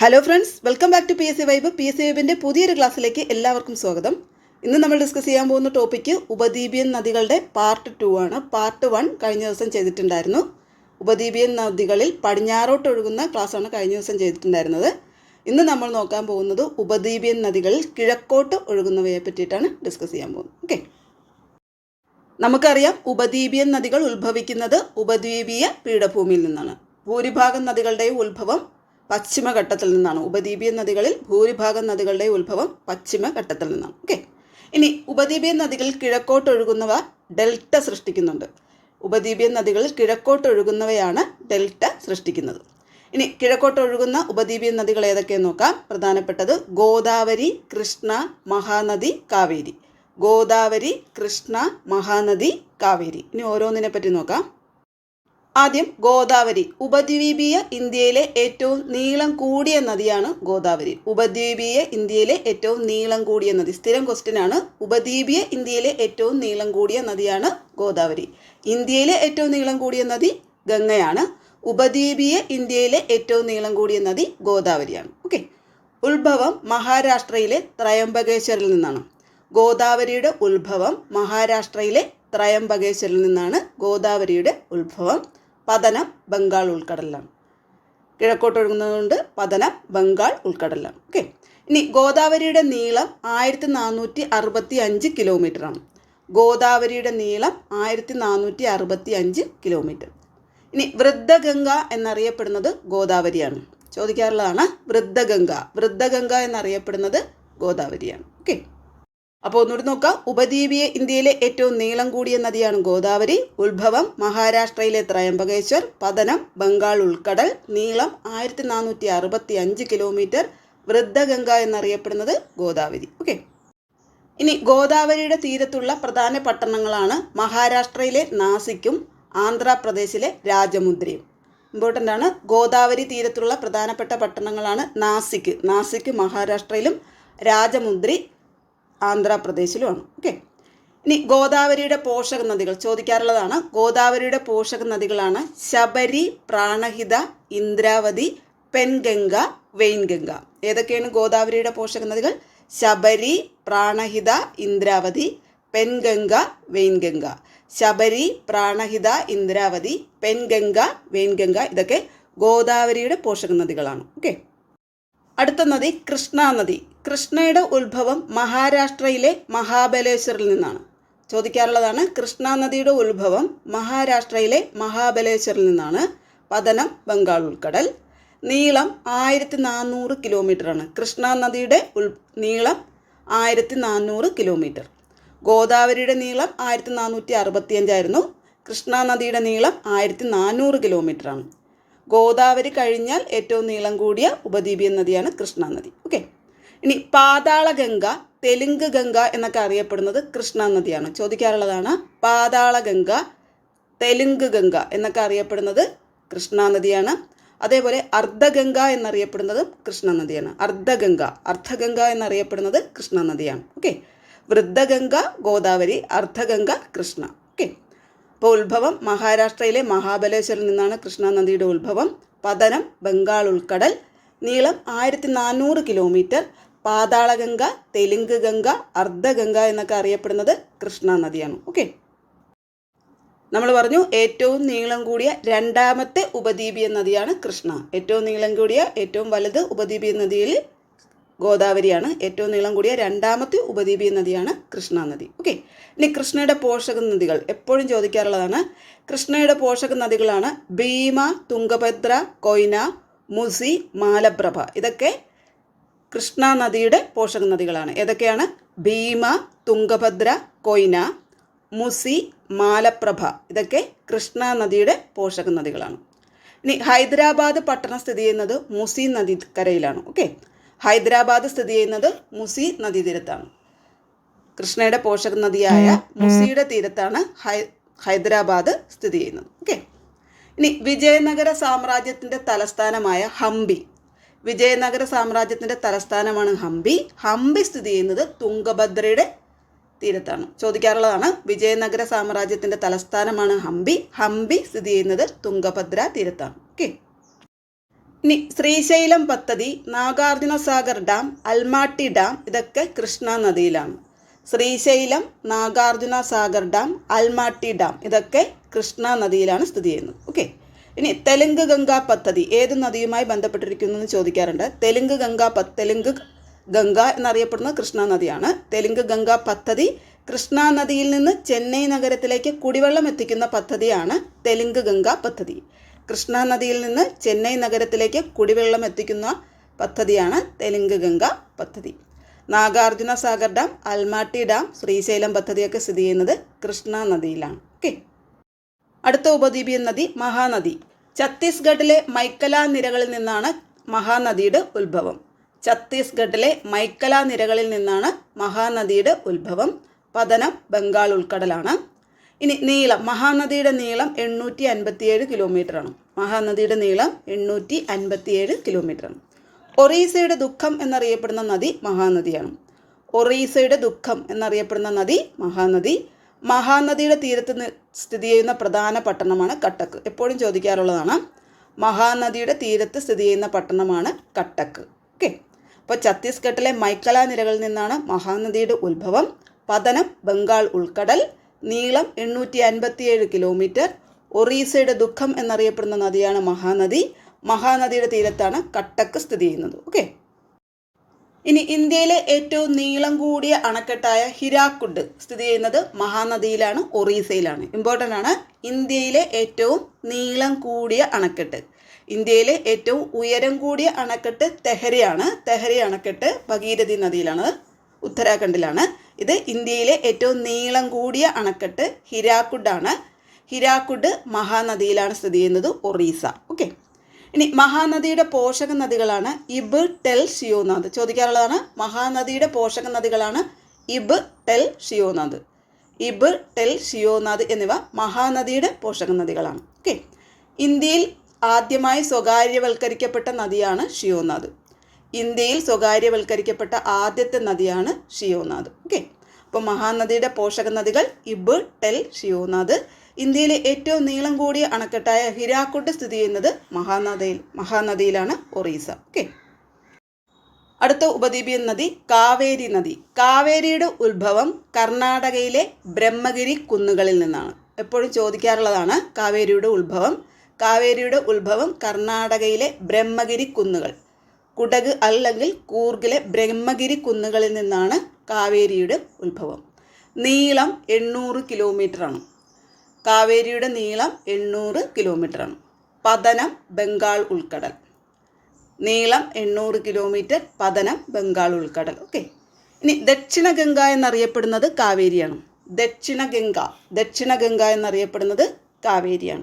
Hello friends welcome back to P S C vibe P S C വൈബിന്റെ പുതിയൊരു ക്ലാസ്സിലേക്ക് എല്ലാവർക്കും സ്വാഗതം. ഇന്ന് നമ്മൾ ഡിസ്കസ് ചെയ്യാൻ പോകുന്ന ടോപ്പിക്ക് ഉപദ്വീപിയൻ നദികളുടെ പാർട്ട് ടു ആണ്. പാർട്ട് വൺ കഴിഞ്ഞ ദിവസം ചെയ്തിട്ടുണ്ടായിരുന്നു. ഉപദ്വീപിയൻ നദികളിൽ പടിഞ്ഞാറോട്ട് ഒഴുകുന്ന ക്ലാസ്സാണ് കഴിഞ്ഞ ദിവസം ചെയ്തിട്ടുണ്ടായിരുന്നത്. ഇന്ന് നമ്മൾ നോക്കാൻ പോകുന്നത് ഉപദ്വീപിയൻ നദികളിൽ കിഴക്കോട്ട് ഒഴുകുന്നവയെ പറ്റിയിട്ടാണ് ഡിസ്കസ് ചെയ്യാൻ പോകുന്നത്. ഓക്കെ നമുക്കറിയാം ഉപദ്വീപിയൻ നദികൾ ഉത്ഭവിക്കുന്നത് ഉപദ്വീപീയ പീഠഭൂമിയിൽ നിന്നാണ്. ഭൂരിഭാഗം നദികളുടെയും ഉത്ഭവം പശ്ചിമഘട്ടത്തിൽ നിന്നാണ്. ഉപദ്വീപിയൻ നദികളിൽ ഭൂരിഭാഗം നദികളുടെ ഉത്ഭവം പശ്ചിമഘട്ടത്തിൽ നിന്നാണ്. ഓക്കെ. ഇനി ഉപദ്വീപിയൻ നദികൾ കിഴക്കോട്ടൊഴുകുന്നവ ഡെൽറ്റ സൃഷ്ടിക്കുന്നുണ്ട്. ഉപദ്വീപിയൻ നദികളിൽ കിഴക്കോട്ടൊഴുകുന്നവയാണ് ഡെൽറ്റ സൃഷ്ടിക്കുന്നത്. ഇനി കിഴക്കോട്ടൊഴുകുന്ന ഉപദ്വീപിയൻ നദികൾ ഏതൊക്കെയെന്ന് നോക്കാം. പ്രധാനപ്പെട്ടത് ഗോദാവരി കൃഷ്ണ മഹാനദി കാവേരി. ഗോദാവരി കൃഷ്ണ മഹാനദി കാവേരി. ഇനി ഓരോന്നിനെ പറ്റി നോക്കാം. ആദ്യം ഗോദാവരി ഉപദ്വീപീയ ഇന്ത്യയിലെ ഏറ്റവും നീളം കൂടിയ നദിയാണ് ഗോദാവരി. ഉപദ്വീപീയ ഇന്ത്യയിലെ ഏറ്റവും നീളം കൂടിയ നദി. സ്ഥിരം ക്വസ്റ്റ്യൻ ആണ്. ഉപദ്വീപീയ ഇന്ത്യയിലെ ഏറ്റവും നീളം കൂടിയ നദിയാണ് ഗോദാവരി. ഇന്ത്യയിലെ ഏറ്റവും നീളം കൂടിയ നദി ഗംഗയാണ്. ഉപദ്വീപീയ ഇന്ത്യയിലെ ഏറ്റവും നീളം കൂടിയ നദി ഗോദാവരിയാണ്. ഓക്കെ ഉത്ഭവം മഹാരാഷ്ട്രയിലെ ത്രയംബകേശ്വരിൽ നിന്നാണ്. ഗോദാവരിയുടെ ഉത്ഭവം മഹാരാഷ്ട്രയിലെ ത്രയംബകേശ്വരിൽ നിന്നാണ് ഗോദാവരിയുടെ ഉത്ഭവം. പതനം ബംഗാൾ ഉൾക്കടലിലാണ്. കിഴക്കോട്ട് ഒഴുകുന്നതുകൊണ്ട് പതനം ബംഗാൾ ഉൾക്കടലിലാണ്. ഓക്കെ ഇനി ഗോദാവരിയുടെ നീളം ആയിരത്തി നാനൂറ്റി അറുപത്തി അഞ്ച് കിലോമീറ്ററാണ്. ഗോദാവരിയുടെ നീളം ആയിരത്തി നാനൂറ്റി അറുപത്തി അഞ്ച് കിലോമീറ്റർ. ഇനി വൃദ്ധഗംഗ എന്നറിയപ്പെടുന്നത് ഗോദാവരിയാണ്. ചോദിക്കാറുള്ളതാണ് വൃദ്ധഗംഗ. വൃദ്ധഗംഗ എന്നറിയപ്പെടുന്നത് ഗോദാവരിയാണ്. ഓക്കെ അപ്പോൾ ഒന്നുകൂടി നോക്കാം. ഉപദ്വീപീയ ഇന്ത്യയിലെ ഏറ്റവും നീളം കൂടിയ നദിയാണ് ഗോദാവരി. ഉത്ഭവം മഹാരാഷ്ട്രയിലെ ത്രയംബകേശ്വർ. പതനം ബംഗാൾ ഉൾക്കടൽ. നീളം ആയിരത്തി നാനൂറ്റി അറുപത്തി അഞ്ച് കിലോമീറ്റർ. വൃദ്ധഗംഗ എന്നറിയപ്പെടുന്നത് ഗോദാവരി. ഓക്കെ. ഇനി ഗോദാവരിയുടെ തീരത്തുള്ള പ്രധാന പട്ടണങ്ങളാണ് മഹാരാഷ്ട്രയിലെ നാസിക്കും ആന്ധ്രാപ്രദേശിലെ രാജമുദ്രയും. ഇമ്പോർട്ടന്റ് ആണ് ഗോദാവരി തീരത്തുള്ള പ്രധാനപ്പെട്ട പട്ടണങ്ങളാണ് നാസിക്ക് നാസിക്ക് മഹാരാഷ്ട്രയിലും രാജമുദ്രി ആന്ധ്രാപ്രദേശിലുമാണ്. ഓക്കെ. ഇനി ഗോദാവരിയുടെ പോഷക നദികൾ ചോദിക്കാറുള്ളതാണ്. ഗോദാവരിയുടെ പോഷക നദികളാണ് ശബരി പ്രാണഹിത ഇന്ദ്രാവതി പെൻഗംഗ വെയിൻഗംഗ. ഏതൊക്കെയാണ് ഗോദാവരിയുടെ പോഷക നദികൾ? ശബരി പ്രാണഹിത ഇന്ദ്രാവതി പെൻഗംഗ വെയിൻഗംഗ. ശബരി പ്രാണഹിത ഇന്ദ്രാവതി പെൻഗംഗ വെയിൻഗംഗ ഇതൊക്കെ ഗോദാവരിയുടെ പോഷക നദികളാണ്. ഓക്കെ. അടുത്ത നദി കൃഷ്ണ നദി. കൃഷ്ണയുടെ ഉത്ഭവം മഹാരാഷ്ട്രയിലെ മഹാബലേശ്വറിൽ നിന്നാണ്. ചോദിക്കാറുള്ളതാണ് കൃഷ്ണ നദിയുടെ ഉത്ഭവം മഹാരാഷ്ട്രയിലെ മഹാബലേശ്വറിൽ നിന്നാണ്. പതനം ബംഗാൾ ഉൾക്കടൽ. നീളം ആയിരത്തി നാനൂറ് കിലോമീറ്ററാണ്. കൃഷ്ണ നദിയുടെ ഉൾ നീളം ആയിരത്തി നാനൂറ് കിലോമീറ്റർ. ഗോദാവരിയുടെ നീളം ആയിരത്തി നാനൂറ്റി അറുപത്തിയഞ്ചായിരുന്നു കൃഷ്ണ നദിയുടെ നീളം ആയിരത്തി നാനൂറ് കിലോമീറ്ററാണ്. ഗോദാവരി കഴിഞ്ഞാൽ ഏറ്റവും നീളം കൂടിയ ഉപദ്വീപിയൻ നദിയാണ് കൃഷ്ണ നദി ഓക്കെ. ഇനി പാതാളഗംഗ തെലുങ്ക് ഗംഗ എന്നൊക്കെ അറിയപ്പെടുന്നത് കൃഷ്ണ നദിയാണ്. ചോദിക്കാറുള്ളതാണ് പാതാളഗംഗ തെലുങ്ക് ഗംഗ എന്നൊക്കെ അറിയപ്പെടുന്നത് കൃഷ്ണ നദിയാണ്. അതേപോലെ അർദ്ധഗംഗ എന്നറിയപ്പെടുന്നത് കൃഷ്ണ നദിയാണ്. അർദ്ധഗംഗ അർദ്ധഗംഗ എന്നറിയപ്പെടുന്നത് കൃഷ്ണ നദിയാണ്. ഓക്കെ. വൃദ്ധഗംഗ ഗോദാവരി അർദ്ധഗംഗ കൃഷ്ണ. ഓക്കെ. അപ്പോൾ ഉത്ഭവം മഹാരാഷ്ട്രയിലെ മഹാബലേശ്വരിൽ നിന്നാണ് കൃഷ്ണ നദിയുടെ ഉത്ഭവം. പതനം ബംഗാൾ ഉൾക്കടൽ നീളം ആയിരത്തി നാനൂറ് കിലോമീറ്റർ. പാതാളഗംഗ തെലുങ്ക് ഗംഗ അർദ്ധഗംഗ എന്നൊക്കെ അറിയപ്പെടുന്നത് കൃഷ്ണ നദിയാണ്. ഓക്കെ നമ്മൾ പറഞ്ഞു ഏറ്റവും നീളം കൂടിയ രണ്ടാമത്തെ ഉപദ്വീപിയ നദിയാണ് കൃഷ്ണ. ഏറ്റവും നീളം കൂടിയ ഏറ്റവും വലുത് ഉപദ്വീപിയ നദിയിൽ ഗോദാവരിയാണ്. ഏറ്റവും നീളം കൂടിയ രണ്ടാമത്തെ ഉപദ്വീപിയ നദിയാണ് കൃഷ്ണ നദി. ഓക്കെ ഇനി കൃഷ്ണയുടെ പോഷക നദികൾ എപ്പോഴും ചോദിക്കാറുള്ളതാണ്. കൃഷ്ണയുടെ പോഷക നദികളാണ് ഭീമ തുംഗഭദ്ര കൊയ്ന മുസി മാലപ്രഭ. ഇതൊക്കെ കൃഷ്ണ നദിയുടെ പോഷക നദികളാണ് ഏതൊക്കെയാണ്? ഭീമ തുംഗഭദ്ര കൊയ്ന മുസി മാലപ്രഭ. ഇതൊക്കെ കൃഷ്ണ നദിയുടെ പോഷക നദികളാണ് ഇനി ഹൈദരാബാദ് പട്ടണം സ്ഥിതി ചെയ്യുന്നത് മുസി നദിക്കരയിലാണ്. ഓക്കെ? ഹൈദരാബാദ് സ്ഥിതി ചെയ്യുന്നത് മുസി നദീതീരത്താണ്. കൃഷ്ണയുടെ പോഷക നദിയായ മുസിയുടെ തീരത്താണ് ഹൈ ഹൈദരാബാദ് സ്ഥിതി ചെയ്യുന്നത്. ഓക്കെ? ഇനി വിജയനഗര സാമ്രാജ്യത്തിന്റെ തലസ്ഥാനമായ ഹംപി. വിജയനഗര സാമ്രാജ്യത്തിന്റെ തലസ്ഥാനമാണ് ഹംപി. ഹംപി സ്ഥിതി ചെയ്യുന്നത് തുംഗഭദ്രയുടെ തീരത്താണ്. ചോദിക്കാറുള്ളതാണ് വിജയനഗര സാമ്രാജ്യത്തിന്റെ തലസ്ഥാനമാണ് ഹംപി. ഹംപി സ്ഥിതി ചെയ്യുന്നത് തുംഗഭദ്ര തീരത്താണ്. ഓക്കെ. ഇനി ശ്രീശൈലം പദ്ധതി നാഗാർജുന സാഗർ ഡാം അൽമാട്ടി ഡാം ഇതൊക്കെ കൃഷ്ണ നദിയിലാണ്. ശ്രീശൈലം നാഗാർജുന സാഗർ ഡാം അൽമാട്ടി ഡാം ഇതൊക്കെ കൃഷ്ണ നദിയിലാണ് സ്ഥിതി ചെയ്യുന്നത്. ഓക്കെ. ഇനി തെലുങ്ക് ഗംഗ പദ്ധതി ഏത് നദിയുമായി ബന്ധപ്പെട്ടിരിക്കുന്നു എന്ന് ചോദിക്കാറുണ്ട്. തെലുങ്ക് ഗംഗ പ തെലുങ്ക് ഗംഗ എന്നറിയപ്പെടുന്നത് കൃഷ്ണ നദിയാണ്. തെലുങ്ക് ഗംഗ പദ്ധതി കൃഷ്ണ നദിയിൽ നിന്ന് ചെന്നൈ നഗരത്തിലേക്ക് കുടിവെള്ളം എത്തിക്കുന്ന പദ്ധതിയാണ് തെലുങ്ക് ഗംഗ പദ്ധതി. കൃഷ്ണ നദിയിൽ നിന്ന് ചെന്നൈ നഗരത്തിലേക്ക് കുടിവെള്ളം എത്തിക്കുന്ന പദ്ധതിയാണ് തെലുങ്ക് ഗംഗ പദ്ധതി. നാഗാർജുന സാഗർ ഡാം അൽമാട്ടി ഡാം ശ്രീശൈലം പദ്ധതിയൊക്കെ സ്ഥിതി ചെയ്യുന്നത് കൃഷ്ണ നദിയിലാണ്. ഓക്കെ. അടുത്ത ഉപദ്വീപിയൻ നദി മഹാനദി. ഛത്തീസ്ഗഡിലെ മൈക്കല നിരകളിൽ നിന്നാണ് മഹാനദിയുടെ ഉത്ഭവം. ഛത്തീസ്ഗഡിലെ മൈക്കല നിരകളിൽ നിന്നാണ് മഹാനദിയുടെ ഉത്ഭവം. പതനം ബംഗാൾ ഉൾക്കടലാണ്. ഇനി നീളം. മഹാനദിയുടെ നീളം എണ്ണൂറ്റി അൻപത്തിയേഴ് കിലോമീറ്ററാണ്. മഹാനദിയുടെ നീളം എണ്ണൂറ്റി അൻപത്തിയേഴ് കിലോമീറ്ററാണ്. ഒറീസയുടെ ദുഃഖം എന്നറിയപ്പെടുന്ന നദി മഹാനദിയാണ്. ഒറീസയുടെ ദുഃഖം എന്നറിയപ്പെടുന്ന നദി മഹാനദി. മഹാനദിയുടെ തീരത്ത് സ്ഥിതി ചെയ്യുന്ന പ്രധാന പട്ടണമാണ് കട്ടക്ക്. എപ്പോഴും ചോദിക്കാറുള്ളതാണ് മഹാനദിയുടെ തീരത്ത് സ്ഥിതി ചെയ്യുന്ന പട്ടണമാണ് കട്ടക്ക്. ഓക്കെ. അപ്പോൾ ഛത്തീസ്ഗഡിലെ മൈക്കല നിരകളിൽ നിന്നാണ് മഹാനദിയുടെ ഉത്ഭവം. പതനം ബംഗാൾ ഉൾക്കടൽ നീളം എണ്ണൂറ്റി അൻപത്തിയേഴ് കിലോമീറ്റർ ഒറീസയുടെ ദുഃഖം എന്നറിയപ്പെടുന്ന നദിയാണ് മഹാനദി. മഹാനദിയുടെ തീരത്താണ് കട്ടക്ക് സ്ഥിതി ചെയ്യുന്നത്. ഓക്കെ. ഇനി ഇന്ത്യയിലെ ഏറ്റവും നീളം കൂടിയ അണക്കെട്ടായ ഹിരാക്കുഡ് സ്ഥിതി ചെയ്യുന്നത് മഹാനദിയിലാണ് ഒറീസയിലാണ്. ഇമ്പോർട്ടന്റ് ആണ് ഇന്ത്യയിലെ ഏറ്റവും നീളം കൂടിയ അണക്കെട്ട്. ഇന്ത്യയിലെ ഏറ്റവും ഉയരം കൂടിയ അണക്കെട്ട് തെഹരിയാണ് തെഹരി അണക്കെട്ട് ഭഗീരഥി നദിയിലാണ് ഉത്തരാഖണ്ഡിലാണ്. ഇത് ഇന്ത്യയിലെ ഏറ്റവും നീളം കൂടിയ അണക്കെട്ട് ഹിരാക്കുഡാണ് ഹിരാക്കുഡ് മഹാനദിയിലാണ് സ്ഥിതി ചെയ്യുന്നത് ഒറീസ. ഓക്കെ ഇനി മഹാനദിയുടെ പോഷക നദികളാണ് ഇബ് ടെൽ ഷിയോനാഥ് ചോദിക്കാറുള്ളതാണ് മഹാനദിയുടെ പോഷക നദികളാണ് ഇബ് ടെൽ ഷിയോനാഥ് ഇബ് ടെൽ ഷിയോനാഥ് എന്നിവ മഹാനദിയുടെ പോഷക നദികളാണ്. ഓക്കെ. ഇന്ത്യയിൽ ആദ്യമായി സ്വകാര്യവൽക്കരിക്കപ്പെട്ട നദിയാണ് ഷിയോനാഥ് ഇന്ത്യയിൽ സ്വകാര്യവൽക്കരിക്കപ്പെട്ട ആദ്യത്തെ നദിയാണ് ഷിയോനാഥ് ഓക്കെ. അപ്പോൾ മഹാനദിയുടെ പോഷക നദികൾ ഇബ് ടെൽ ഷിയോനാഥ് ഇന്ത്യയിലെ ഏറ്റവും നീളം കൂടിയ അണക്കെട്ടായ ഹിരാക്കുട്ട് സ്ഥിതി ചെയ്യുന്നത് മഹാനദിയിൽ മഹാനദിയിലാണ് ഒറീസ. ഓക്കെ അടുത്ത ഉപദ്വീപിയൻ നദി കാവേരി നദി. കാവേരിയുടെ ഉത്ഭവം കർണാടകയിലെ ബ്രഹ്മഗിരി കുന്നുകളിൽ നിന്നാണ്. എപ്പോഴും ചോദിക്കാറുള്ളതാണ് കാവേരിയുടെ ഉത്ഭവം. കാവേരിയുടെ ഉത്ഭവം കർണാടകയിലെ ബ്രഹ്മഗിരി കുന്നുകൾ. കുടക് അല്ലെങ്കിൽ കൂർഗിലെ ബ്രഹ്മഗിരി കുന്നുകളിൽ നിന്നാണ് കാവേരിയുടെ ഉത്ഭവം. നീളം എണ്ണൂറ് കിലോമീറ്ററാണ്. കാവേരിയുടെ നീളം എണ്ണൂറ് കിലോമീറ്ററാണ്. പതനം ബംഗാൾ ഉൾക്കടൽ. നീളം എണ്ണൂറ് കിലോമീറ്റർ പതനം ബംഗാൾ ഉൾക്കടൽ. ഓക്കെ. ഇനി ദക്ഷിണ ഗംഗ എന്നറിയപ്പെടുന്നത് കാവേരിയാണ്. ദക്ഷിണ ഗംഗ ദക്ഷിണ ഗംഗ എന്നറിയപ്പെടുന്നത് കാവേരിയാണ്.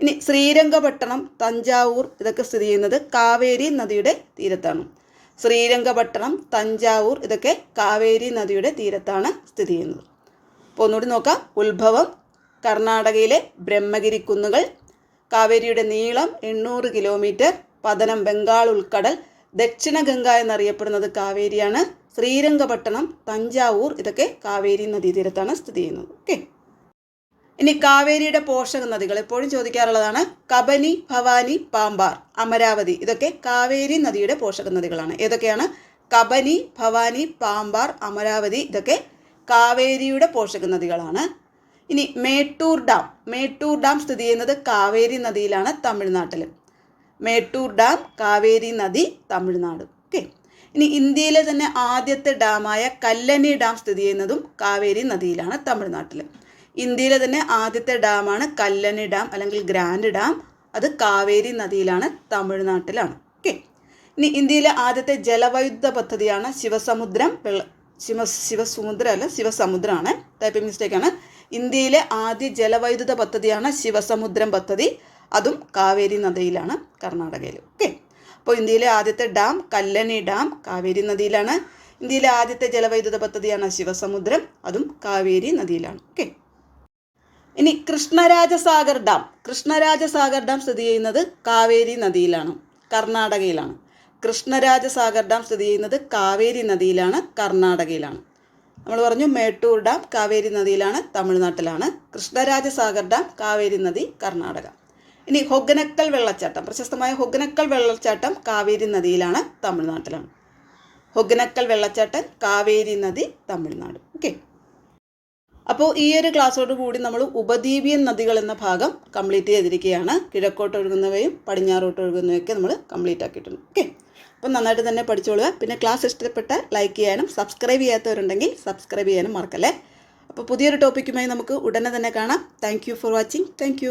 ഇനി ശ്രീരംഗപട്ടണം തഞ്ചാവൂർ ഇതൊക്കെ സ്ഥിതി ചെയ്യുന്നത് കാവേരി നദിയുടെ തീരത്താണ്. ശ്രീരംഗപട്ടണം തഞ്ചാവൂർ ഇതൊക്കെ കാവേരി നദിയുടെ തീരത്താണ് സ്ഥിതി ചെയ്യുന്നത്. അപ്പോൾ ഒന്നുകൂടി നോക്കാം. ഉത്ഭവം കർണാടകയിലെ ബ്രഹ്മഗിരി കുന്നുകൾ കാവേരിയുടെ നീളം എണ്ണൂറ് കിലോമീറ്റർ പതനം ബംഗാൾ ഉൾക്കടൽ ദക്ഷിണ ഗംഗ എന്നറിയപ്പെടുന്നത് കാവേരിയാണ്. ശ്രീരംഗപട്ടണം തഞ്ചാവൂർ ഇതൊക്കെ കാവേരി നദീതീരത്താണ് സ്ഥിതി ചെയ്യുന്നത്. ഓക്കെ. ഇനി കാവേരിയുടെ പോഷക നദികൾ എപ്പോഴും ചോദിക്കാറുള്ളതാണ്. കബനി ഭവാനി പാമ്പാർ അമരാവതി ഇതൊക്കെ കാവേരി നദിയുടെ പോഷക നദികളാണ്. ഏതൊക്കെയാണ്? കബനി ഭവാനി പാമ്പാർ അമരാവതി ഇതൊക്കെ കാവേരിയുടെ പോഷക നദികളാണ്. ഇനി മേട്ടൂർ ഡാം. മേട്ടൂർ ഡാം സ്ഥിതി ചെയ്യുന്നത് കാവേരി നദിയിലാണ് തമിഴ്നാട്ടിൽ. മേട്ടൂർ ഡാം കാവേരി നദി തമിഴ്നാട്. ഓക്കെ. ഇനി ഇന്ത്യയിലെ തന്നെ ആദ്യത്തെ ഡാമായ കല്ലനി ഡാം സ്ഥിതി ചെയ്യുന്നതും കാവേരി നദിയിലാണ് തമിഴ്നാട്ടിൽ. ഇന്ത്യയിലെ തന്നെ ആദ്യത്തെ ഡാമാണ് കല്ലണി ഡാം അല്ലെങ്കിൽ ഗ്രാൻഡ് ഡാം. അത് കാവേരി നദിയിലാണ് തമിഴ്നാട്ടിലാണ്. ഓക്കെ. ഇനി ഇന്ത്യയിലെ ആദ്യത്തെ ജലവൈദ്യുത പദ്ധതിയാണ് ശിവസമുദ്രം. വെള്ള ശിവ ശിവസമുദ്രം അല്ല ശിവസമുദ്രമാണ് ടൈപ്പിംഗ് മിസ്റ്റേക്കാണ് ഇന്ത്യയിലെ ആദ്യ ജലവൈദ്യുത പദ്ധതിയാണ് ശിവസമുദ്രം പദ്ധതി. അതും കാവേരി നദിയിലാണ് കർണാടകയിൽ ഓക്കെ. അപ്പോൾ ഇന്ത്യയിലെ ആദ്യത്തെ ഡാം കല്ലണി ഡാം കാവേരി നദിയിലാണ്. ഇന്ത്യയിലെ ആദ്യത്തെ ജലവൈദ്യുത പദ്ധതിയാണ് ശിവസമുദ്രം. അതും കാവേരി നദിയിലാണ്. ഓക്കെ. ഇനി കൃഷ്ണരാജസാഗർ ഡാം. കൃഷ്ണരാജസാഗർ ഡാം സ്ഥിതി ചെയ്യുന്നത് കാവേരി നദിയിലാണ് കർണാടകയിലാണ്. കൃഷ്ണരാജസാഗർ ഡാം സ്ഥിതി ചെയ്യുന്നത് കാവേരി നദിയിലാണ് കർണാടകയിലാണ്. നമ്മൾ പറഞ്ഞു മേട്ടൂർ ഡാം കാവേരി നദിയിലാണ് തമിഴ്നാട്ടിലാണ്. കൃഷ്ണരാജസാഗർ ഡാം കാവേരി നദി കർണാടക. ഇനി ഹൊഗനക്കൽ വെള്ളച്ചാട്ടം. പ്രശസ്തമായ ഹൊഗനക്കൽ വെള്ളച്ചാട്ടം കാവേരി നദിയിലാണ് തമിഴ്നാട്ടിലാണ്. ഹൊഗനക്കൽ വെള്ളച്ചാട്ടം കാവേരി നദി തമിഴ്നാട്. ഓക്കെ. അപ്പോൾ ഈ ഒരു ക്ലാസ്സോട് കൂടി നമ്മൾ ഉപദ്വീപിയൻ നദികൾ എന്ന ഭാഗം കംപ്ലീറ്റ് ചെയ്തിരിക്കുകയാണ്. കിഴക്കോട്ട് ഒഴുകുന്നവയും പടിഞ്ഞാറോട്ട് ഒഴുകുന്നവയൊക്കെ നമ്മൾ കംപ്ലീറ്റ് ആക്കിയിട്ടുണ്ട്. ഓക്കെ? അപ്പം നന്നായിട്ട് തന്നെ പഠിച്ചോളുക. പിന്നെ ക്ലാസ് ഇഷ്ടപ്പെട്ട ലൈക്ക് ചെയ്യാനും സബ്സ്ക്രൈബ് ചെയ്യാത്തവരുണ്ടെങ്കിൽ സബ്സ്ക്രൈബ് ചെയ്യാനും മറക്കല്ലേ? അപ്പോൾ പുതിയൊരു ടോപ്പിക്കുമായി നമുക്ക് ഉടനെ തന്നെ കാണാം. Thank for watching. താങ്ക്